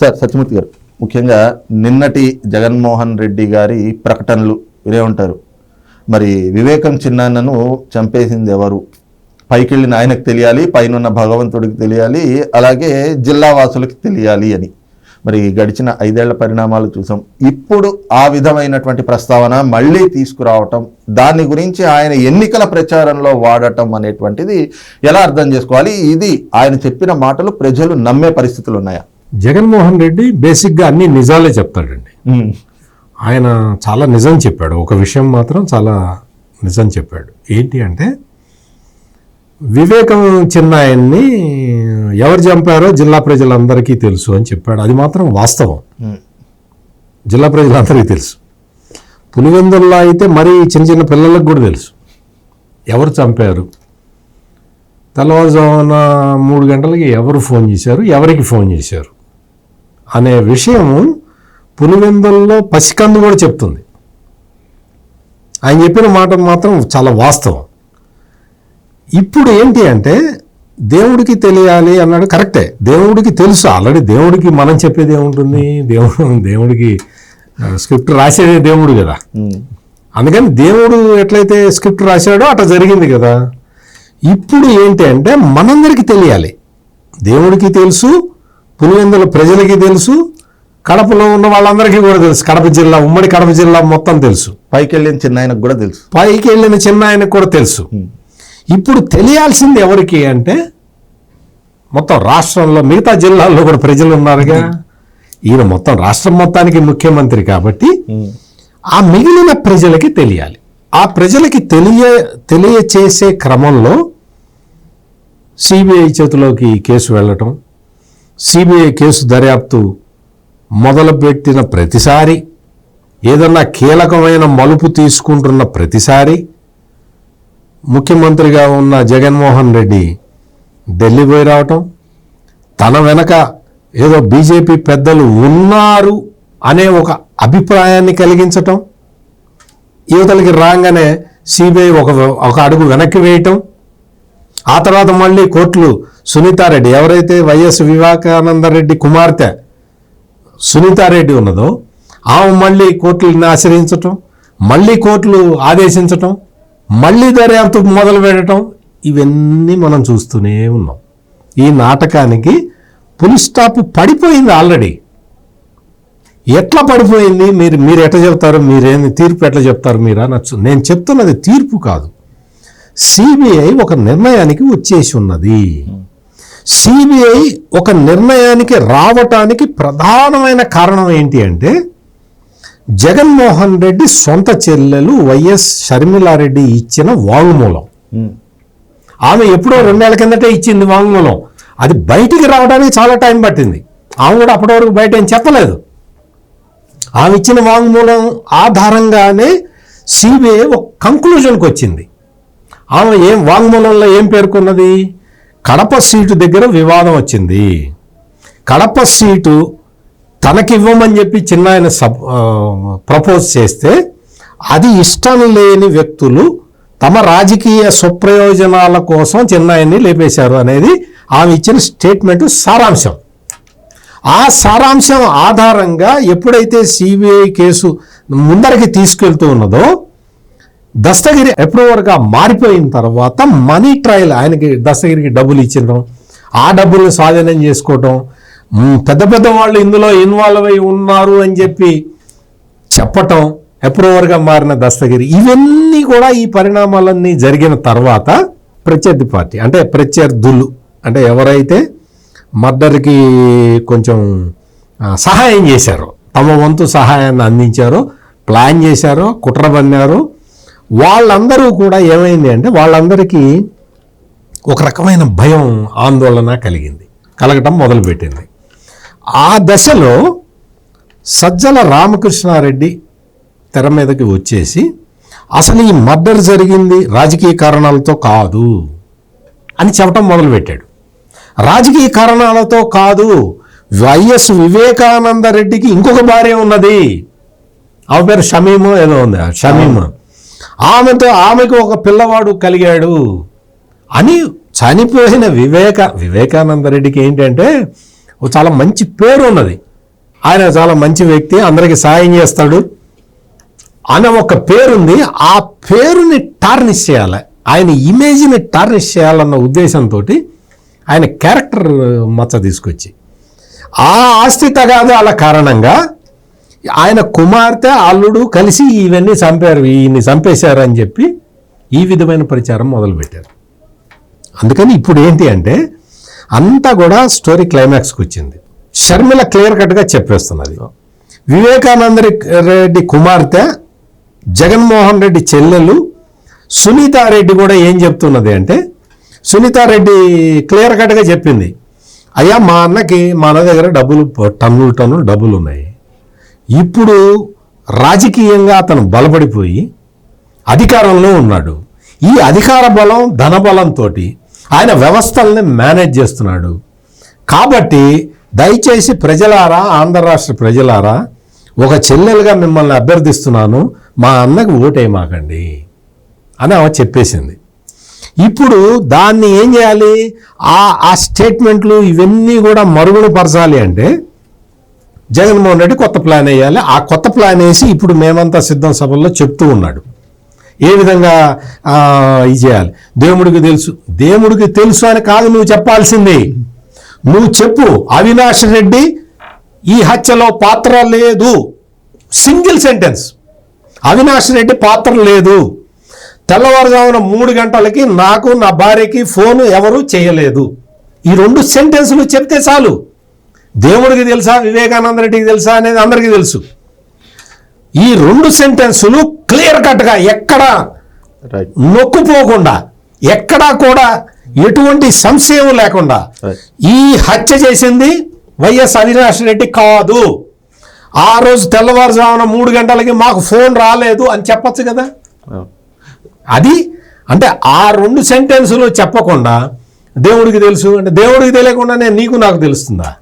Sir Satyamurthy గారు ముఖ్యంగా నిన్నటి జగన్మోహన్ రెడ్డి గారి ప్రకటనలు వినే ఉంటారు. మరి వివేకం చిన్నాన్నను చంపేసింది ఎవరు? పైకి వెళ్ళిన ఆయనకు తెలియాలి పైనున్న భగవంతుడికి తెలియాలి అలాగే జిల్లా వాసులకి తెలియాలి అని. మరి గడిచిన ఐదేళ్ళ పరిణామాలు చూసాం. ఇప్పుడు ఆ విధమైనటువంటి ప్రస్తావన మళ్ళీ తీసుకురావటం దాని గురించి ఆయన ఎన్నికల ప్రచారంలో వాడటం అనేటువంటిది ఎలా అర్థం చేసుకోవాలి? ఇది ఆయన చెప్పిన మాటలు ప్రజలు నమ్మే పరిస్థితులు ఉన్నాయా? జగన్మోహన్ రెడ్డి బేసిక్గా అన్ని నిజాలే చెప్తాడండి. ఆయన చాలా నిజం చెప్పాడు. ఒక విషయం మాత్రం చాలా నిజం చెప్పాడు. ఏంటి అంటే వివేకం చిన్నాయన్ని ఎవరు చంపారో జిల్లా ప్రజలందరికీ తెలుసు అని చెప్పాడు. అది మాత్రం వాస్తవం. జిల్లా ప్రజలందరికీ తెలుసు. పులివెందుల్లో అయితే మరీ చిన్న చిన్న పిల్లలకు కూడా తెలుసు. ఎవరు చంపారు? తెల్లవారుజామున మూడు గంటలకి ఎవరు ఫోన్ చేశారు? ఎవరికి ఫోన్ చేశారు? అనే విషయం పులివెందుల్లో పసికందు కూడా చెప్తుంది. ఆయన చెప్పిన మాట మాత్రం చాలా వాస్తవం. ఇప్పుడు ఏంటి అంటే దేవుడికి తెలియాలి అన్నాడు కరెక్టే. దేవుడికి తెలుసు ఆల్రెడీ దేవుడికి మనం చెప్పేది ఏముంటుంది? దేవుడు దేవుడికి స్క్రిప్ట్ రాసేదే దేవుడు కదా. అందుకని దేవుడు ఎట్లయితే స్క్రిప్ట్ రాశాడో అట్లా జరిగింది కదా. ఇప్పుడు ఏంటి అంటే మనందరికీ తెలియాలి. దేవుడికి తెలుసు పులివెందుల ప్రజలకి తెలుసు కడపలో ఉన్న వాళ్ళందరికీ కూడా తెలుసు. కడప జిల్లా ఉమ్మడి కడప జిల్లా మొత్తం తెలుసు. పైకి వెళ్ళిన చిన్న ఆయనకు కూడా తెలుసు. పైకి వెళ్ళిన చిన్న ఆయనకు కూడా తెలుసు. ఇప్పుడు తెలియాల్సింది ఎవరికి అంటే మొత్తం రాష్ట్రంలో మిగతా జిల్లాల్లో కూడా ప్రజలు ఉన్నారుగా. ఈయన మొత్తం రాష్ట్రం మొత్తానికి ముఖ్యమంత్రి కాబట్టి. ఆ మిగిలిన ప్రజలకి తెలియాలి. ఆ ప్రజలకి తెలియ తెలియచేసే క్రమంలో సిబిఐ చేతిలోకి కేసు వెళ్ళటం సిబిఐ కేసు దర్యాప్తు మొదలుపెట్టిన ప్రతిసారి ఏదన్నా కీలకమైన మలుపు తీసుకుంటున్న ప్రతిసారి ముఖ్యమంత్రిగా ఉన్న జగన్మోహన్ రెడ్డి ఢిల్లీ పోయి రావటం తన వెనక ఏదో బీజేపీ పెద్దలు ఉన్నారు అనే ఒక అభిప్రాయాన్ని కలిగించటం యువతలకి రాగానే సిబిఐ ఒక ఒక అడుగు వెనక్కి వేయటం ఆ తర్వాత మళ్ళీ కోర్టులు సునీతారెడ్డి. ఎవరైతే వైఎస్ వివేకానందరెడ్డి కుమార్తె సునీతారెడ్డి ఉన్నదో ఆమె మళ్ళీ కోర్టులను ఆశ్రయించటం మళ్ళీ కోర్టులు ఆదేశించటం మళ్ళీ దర్యాప్తు మొదలు పెట్టడం ఇవన్నీ మనం చూస్తూనే ఉన్నాం. ఈ నాటకానికి పులి స్టాప్ పడిపోయింది ఆల్రెడీ. ఎట్లా పడిపోయింది? మీరు మీరు ఎట్లా చెప్తారు? మీరేమి తీర్పు ఎట్లా చెప్తారు మీరు? అనొచ్చు నేను చెప్తున్నది తీర్పు కాదు. సిబిఐ ఒక నిర్ణయానికి వచ్చేసి ఉన్నది. సిబిఐ ఒక నిర్ణయానికి రావటానికి ప్రధానమైన కారణం ఏంటి అంటే జగన్మోహన్ రెడ్డి సొంత చెల్లెలు వైఎస్ షర్మిలారెడ్డి ఇచ్చిన వాంగ్మూలం. ఆమె ఎప్పుడో రెండేళ్ళ కిందటే ఇచ్చింది వాంగ్మూలం. అది బయటికి రావడానికి చాలా టైం పట్టింది. ఆమె కూడా అప్పటి వరకు బయట ఏం చెప్పలేదు. ఆమె ఇచ్చిన వాంగ్మూలం ఆధారంగానే సిబిఐ ఒక కంక్లూజన్కి వచ్చింది. ఆమె ఏం వాంగ్మూలంలో ఏం పేర్కొన్నది? కడప సీటు దగ్గర వివాదం వచ్చింది. కడప సీటు తనకివ్వమని చెప్పి చిన్న ఆయన సబ్ ప్రపోజ్ చేస్తే అది ఇష్టం లేని వ్యక్తులు తమ రాజకీయ సుప్రయోజనాల కోసం చిన్నాయన్ని లేపేశారు అనేది ఆమె ఇచ్చిన స్టేట్మెంట్ సారాంశం. ఆ సారాంశం ఆధారంగా ఎప్పుడైతే సిబిఐ కేసు ముందరికి తీసుకెళ్తూ ఉన్నదో దస్తగిరి అప్రూవర్గా మారిపోయిన తర్వాత మనీ ట్రయల్ ఆయనకి దస్తగిరికి డబ్బులు ఇచ్చడం ఆ డబ్బుల్ని స్వాధీనం చేసుకోవటం పెద్ద పెద్ద వాళ్ళు ఇందులో ఇన్వాల్వ్ అయి ఉన్నారు అని చెప్పి చెప్పటం అప్రూవర్గా మారిన దస్తగిరి ఇవన్నీ కూడా ఈ పరిణామాలన్నీ జరిగిన తర్వాత ప్రత్యర్థి పార్టీ అంటే ప్రత్యర్థులు అంటే ఎవరైతే మర్డర్కి కొంచెం సహాయం చేశారో తమ వంతు సహాయాన్ని అందించారో ప్లాన్ చేశారో కుట్ర పన్నారో వాళ్ళందరూ కూడా ఏమైంది అంటే వాళ్ళందరికీ ఒక రకమైన భయం ఆందోళన కలిగింది. కలగటం మొదలుపెట్టింది. ఆ దశలో సజ్జల రామకృష్ణారెడ్డి తెర మీదకి వచ్చేసి అసలు ఈ మర్డర్ జరిగింది రాజకీయ కారణాలతో కాదు అని చెప్పటం మొదలుపెట్టాడు. రాజకీయ కారణాలతో కాదు వైఎస్ వివేకానంద రెడ్డికి ఇంకొక భార్య ఉన్నది. ఆమె పేరు షమీము ఏదో ఉంది ఆ షమీము. ఆమెతో ఆమెకు ఒక పిల్లవాడు కలిగాడు అని చనిపోయిన వివేక వివేకానంద రెడ్డికి ఏంటంటే ఓ చాలా మంచి పేరు ఉన్నది ఆయన చాలా మంచి వ్యక్తి అందరికీ సాయం చేస్తాడు అనే ఒక పేరుంది. ఆ పేరుని టార్నిష్ చేయాలి. ఆయన ఇమేజ్ని టార్నిష్ చేయాలన్న ఉద్దేశంతో ఆయన క్యారెక్టర్ మచ్చ తీసుకొచ్చి. ఆ ఆస్తి తగాదాల కారణంగా ఆయన కుమార్తె అల్లుడు కలిసి ఇవన్నీ చంపారు ఈయన్ని చంపేశారు అని చెప్పి ఈ విధమైన ప్రచారం మొదలుపెట్టారు. అందుకని ఇప్పుడు ఏంటి అంటే అంతా కూడా స్టోరీ క్లైమాక్స్కి వచ్చింది. షర్మిల క్లియర్ కట్గా చెప్పేస్తున్నది. వివేకానంద రెడ్డి కుమార్తె జగన్మోహన్ రెడ్డి చెల్లెలు సునీతారెడ్డి కూడా ఏం చెప్తున్నది అంటే సునీతారెడ్డి క్లియర్ కట్గా చెప్పింది. అయ్యా మా అన్నకి మా అన్న దగ్గర డబ్బులు టన్నులు టన్నులు డబ్బులు ఉన్నాయి. ఇప్పుడు రాజకీయంగా అతను బలపడిపోయి అధికారంలో ఉన్నాడు. ఈ అధికార బలం ధనబలంతో ఆయన వ్యవస్థల్ని మేనేజ్ చేస్తున్నాడు. కాబట్టి దయచేసి ప్రజలారా ఆంధ్ర రాష్ట్ర ప్రజలారా ఒక చెల్లెలుగా మిమ్మల్ని అభ్యర్థిస్తున్నాను. మా అన్నకు ఓటేయమాకండి అని ఆమె చెప్పేసింది. ఇప్పుడు దాన్ని ఏం చేయాలి? ఆ ఆ స్టేట్మెంట్లు ఇవన్నీ కూడా మరుగున పరచాలి అంటే జగన్మోహన్ రెడ్డి కొత్త ప్లాన్ వేయాలి. ఆ కొత్త ప్లాన్ వేసి ఇప్పుడు మేమంతా సిద్ధం సభల్లో చెప్తూ ఉన్నాడు. ఏ విధంగా ఇది చేయాలి? దేవుడికి తెలుసు. దేవుడికి తెలుసు అని కాదు నువ్వు చెప్పాల్సింది. నువ్వు చెప్పు. అవినాష్ రెడ్డి ఈ హత్యలో పాత్ర లేదు. Single sentence. అవినాష్ రెడ్డి పాత్ర లేదు. తెల్లవారుజామున మూడు గంటలకి నాకు నా భార్యకి ఫోన్ ఎవరు చేయలేదు. ఈ రెండు సెంటెన్సులు చెప్తే చాలు. దేవుడికి తెలుసా? వివేకానంద రెడ్డికి తెలుసా? అనేది అందరికీ తెలుసు. ఈ రెండు సెంటెన్సులు క్లియర్ కట్గా ఎక్కడ నొక్కుపోకుండా ఎక్కడా కూడా ఎటువంటి సంశయం లేకుండా. ఈ హత్య చేసింది వైఎస్ అవినాష్ రెడ్డి కాదు. ఆ రోజు తెల్లవారుజామున మూడు గంటలకి మాకు ఫోన్ రాలేదు అని చెప్పొచ్చు కదా? అది అంటే ఆ రెండు సెంటెన్సులు చెప్పకుండా దేవుడికి తెలుసు అంటే దేవుడికి తెలియకుండానే నీకు నాకు తెలుస్తుందా?